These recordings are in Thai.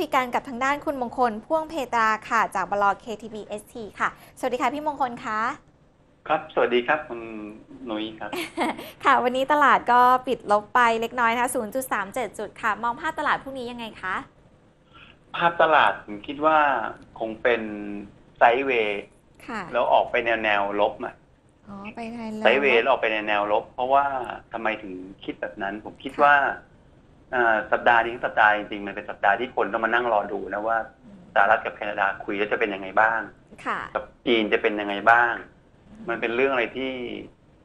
คุยกันกับทางด้านคุณมงคล พ่วงเพตราค่ะ จากบล KTB ST ค่ะ สวัสดีค่ะพี่มงคลคะครับ สวัสดีครับคุณหนุยครับ ค่ะ วันนี้ตลาดก็ปิดลบไปเล็กน้อยนะคะ0.37 จุดค่ะ มองภาพตลาดพรุ่งนี้ยังไงคะ ภาพตลาดผมคิดว่าคงเป็นไซด์เวย์ค่ะแล้วออกไปแนวแนวลบอะอ๋อไปไทยไซด์เวย์แล้วออกไปในแนวลบ เพราะว่าทำไมถึงคิดแบบนั้น ผมคิดว่าอ่า สัปดาห์นี้ทั้งสัปดาห์จริงๆมันเป็นสัปดาห์ที่คนต้องมานั่งรอดูนะว่าสหรัฐกับแคนาดาคุยแล้วจะเป็นยังไงบ้างค่ะกับจีนจะเป็นยังไงบ้าง มันเป็นเรื่องอะไรที่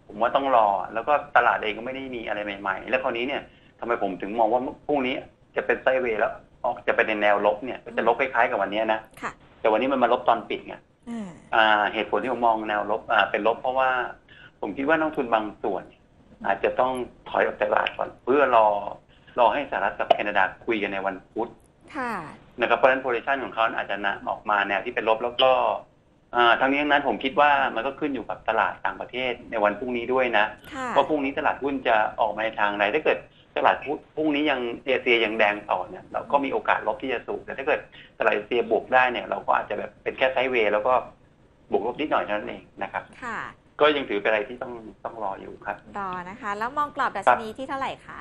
ผมว่าต้องรอ แล้วก็ตลาดเองก็ไม่ได้มีอะไรใหม่ๆ แล้วคราวนี้เนี่ยทำไมผมถึงมองว่าพรุ่งนี้จะเป็นไซด์เวย์แล้วออกจะเป็นในแนวลบเนี่ยก็จะลบคล้ายๆกับวันนี้นะค่ะแต่วันนี้มันมาลบตอนปิดไงอ่าอ่าเหตุผลที่ผมมองแนวลบอ่าเป็นลบเพราะว่า ผมคิดว่านักลงทุนบางส่วน อาจจะต้องถอยออกจากตลาดก่อนเพื่อรอ รอให้สหรัฐกับแคนาดาคุยกันในวันพุธค่ะนะครับเพราะฉะนั้นโพซิชันของเขาอาจจะนะออกมาแนวที่เป็นลบแล้วก็อ่าทั้งนี้ทั้งนั้นผมคิดว่ามันก็ขึ้นอยู่กับตลาดต่างประเทศในวันพรุ่งนี้ด้วยนะค่ะว่าพรุ่งนี้ตลาดหุ้นจะออกมาในทางไหนถ้าเกิดตลาดหุ้นพรุ่งนี้ยังเอเชียยังแดงต่อเนี่ยเราก็มีโอกาสลบที่จะสูงแต่ถ้าเกิดตลาดเอเชียบวกได้เนี่ยเราก็อาจจะแบบเป็นแค่ไซด์เวย์แล้วก็บวกลบนิดหน่อยเท่านั้นเองนะครับค่ะก็ยังถือเป็นอะไรที่ต้องต้องรออยู่ครับรอนะคะ แล้วมองกรอบดัชนีที่เท่าไหร่คะ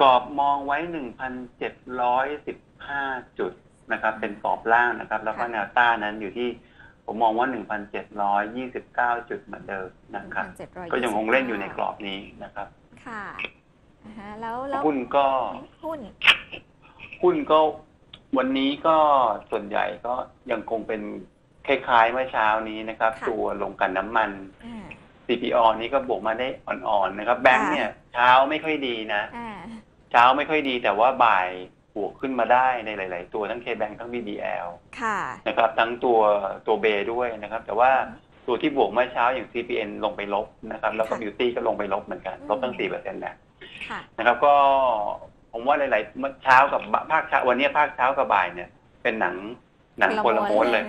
กรอบมองไว้หนึ่งพันเจ็ดร้อยสิบห้าจุดนะครับ เป็นกรอบล่างนะครับ แล้วก็ค่ะแนวต้านนั้นอยู่ที่ผมมองว่าหนึ่งพันเจ็ดร้อยยี่สิบเก้าจุดเหมือนเดิมนะครับ1,729ก็ยังคงเล่นอยู่ในกรอบนี้นะครับ ค่ะอ่าฮะแล้วแล้วหุ้นก็หุ้น หุ้นก็วันนี้ก็ส่วนใหญ่ก็ยังคงเป็นคล้ายๆเมื่อเช้านี้นะครับค่ะตัวลงกันน้ำมันอ่า CPO นี้ก็บวกมาได้อ่อนๆนะครับ แบงค์เนี่ยเช้าไม่ค่อยดีนะอ่า เช้าไม่ค่อยดีแต่ว่าบ่ายบวกขึ้นมาได้ในหลาย ๆ ตัวทั้ง K-Bank ทั้ง BDL ค่ะ นะครับ ทั้งตัวตัวเบด้วยนะครับ แต่ว่าตัวที่บวกเมื่อเช้าอย่าง CPN ลงไปลบนะครับ แล้วก็ค่ะ Beauty ก็ลงไปลบเหมือนกันอืมลบตั้ง4เปอร์เซ็นต์นะค่ะนะครับ ก็ผมว่าหลายๆเมื่อเช้ากับภาคเช้าวันนี้ภาคเช้ากับบ่ายเนี่ย เป็นหนังหนังคนละม้วนเลย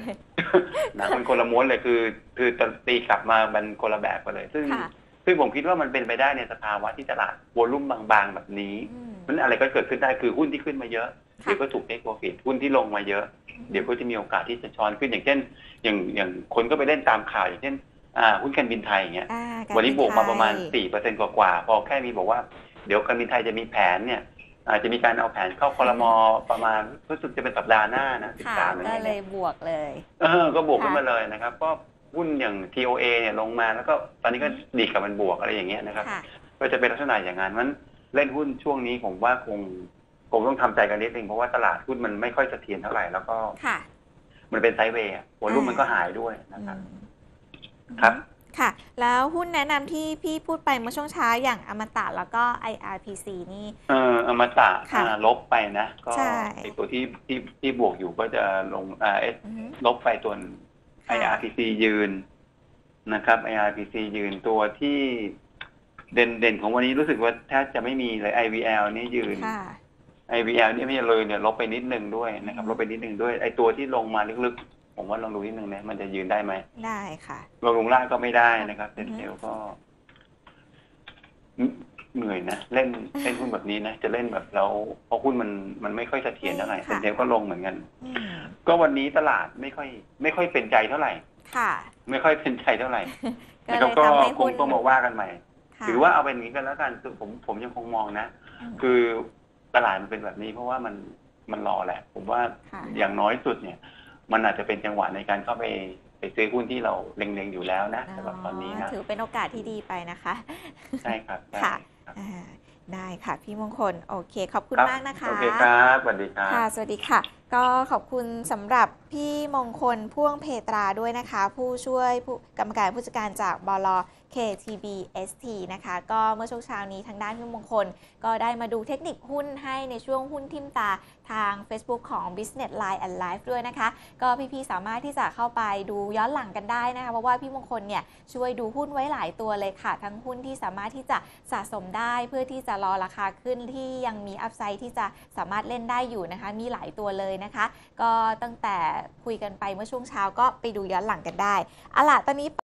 หนังเป็นคนละม้วนเลยคือ คือตีกลับมาเป็นคนละแบบไปเลย ซึ่งค่ะ ซึ่งผมคิดว่ามันเป็นไปได้ในสภาวะที่ตลาดวอลุ่มบางๆ แบบนี้ อืม มันอะไรก็เกิดขึ้นได้คือหุ้นที่ขึ้นมาเยอะค่ะเดี๋ยวก็ถูกเทคโปรฟิตหุ้นที่ลงมาเยอะ เดี๋ยวก็จะมีโอกาสที่จะช้อนขึ้นอย่างเช่น อย่างอย่างคนก็ไปเล่นตามข่าวอย่างเช่นอ่าหุ้นการบินไทยอย่างเงี้ยอ่าการวันนี้บวกมาประมาณไทยสี่เปอร์เซ็นกว่าๆพอแค่มีบอกว่าเดี๋ยวการบินไทยจะมีแผนเนี่ยอาจจะมีการเอาแผนเข้าคอรมอประมาณรู้สึกจะเป็นสัปดาห์หน้านะสิบค่ะสามอะไรก็เลเงี้ยยบวกเลย เออ ก็บวกค่ะขึ้นมาเลยนะครับก็หุ้นอย่าง TOA เนี่ยลงมาแล้วก็ตอนนี้ก็ดีกับมันบวกอะไรอย่างเงี้ยนะครับค่ะก็จะเป็นลักษณะอย่างนั้นมัน เล่นหุ้นช่วงนี้ผมว่าคงคงต้องทำใจกันนิดนึงเพราะว่าตลาดหุ้นมันไม่ค่อยเสถียรเท่าไหร่แล้วก็ค่ะมันเป็นไซด์เวย์อะวอลุ่มอ่ามัมันก็หายด้วยนะครับอืมครับค่ะ แล้วหุ้นแนะนำที่พี่พูดไปเมื่อช่วงเช้าอย่างอมตะแล้วก็ IRPC นี่เอออมตะค่ะอ่าลบไปนะ ก็ใช่ไอตัวที่ที่ที่บวกอยู่ก็จะลงอ่าเอสอือฮึลบไปตัวค่ะ IRPC ยืนนะครับ IRPC ยืนตัวที่ เด่นเด่นของวันนี้รู้สึกว่าแทบจะไม่มีเลย IVL นี่ยืน ค่ะ IVL นี่ไม่เลยเนี่ยลบไปนิดนึงด้วยนะครับอืมลบไปนิดนึงด้วยไอตัวที่ลงมาลึกๆ ผมว่าลองดูนิดนึงนะมันจะยืนได้ไหมได้ค่ะ ลงลงล่างก็ไม่ได้นะครับเซอืนอฮึเซลก็เหนื่อยนะเล่นเล่นหุ้นแบบนี้นะจะเล่นแบบแล้วเพราะหุ้นมันมันไม่ค่อยเสถียรเท่าไหร่เซนเซลก็ลงเหมือนกัน อืมก็วันนี้ตลาดไม่ค่อย ไม่ค่อยเป็นใจเท่าไหร่ ค่ะ ไม่ค่อยเป็นใจเท่าไหร่ก็นะเลครับยก็ทำให้คหุ้งนต้องมาว่ากันใหม่ค่ะ ถือว่าเอาเป็นอย่างนี้กันแล้วกันคือผมผมยังคงมองนะมคือตลาดมันเป็นแบบนี้ เพราะว่ามันมันรอแหละ ผมว่าค่ะอย่างน้อยสุดเนี่ย มันอาจจะเป็นจังหวะในการเข้าไปไปซื้อหุ้นที่เราเล็งๆอยู่แล้วนะสำหรับตอนนี้นะถือเป็นโอกาสที่ดีไปนะคะ ใช่ครับใช่ค่ะครับอ่าได้ค่ะพี่มงคล โอเค ขอบคุณรับมากนะคะ โอเคครับสวัสดีครับค่ะ สวัสดีค่ะ ก็ขอบคุณสำหรับพี่มงคลพ่วงเพตราด้วยนะคะ ผู้ช่วยผู้กรรมการผู้จัดการจากบล KTB ST นะคะ ก็เมื่อช่วงเช้านี้ทางด้านพี่มงคล ก็ได้มาดูเทคนิคหุ้นให้ในช่วงหุ้นทิมตาทาง Facebook ของ Business Line and Life ด้วยนะคะ ก็พี่ๆสามารถที่จะเข้าไปดูย้อนหลังกันได้นะคะ เพราะว่าพี่มงคลเนี่ยช่วยดูหุ้นไว้หลายตัวเลยค่ะ ทั้งหุ้นที่สามารถที่จะสะสมได้เพื่อที่จะรอราคาขึ้นที่ยังมีอัพไซด์ที่จะสามารถเล่นได้อยู่นะคะ มีหลายตัวเลยนะคะ ก็ตั้งแต่คุยกันไปเมื่อช่วงเช้าก็ไปดูย้อนหลังกันได้อาล่ะตอนนี้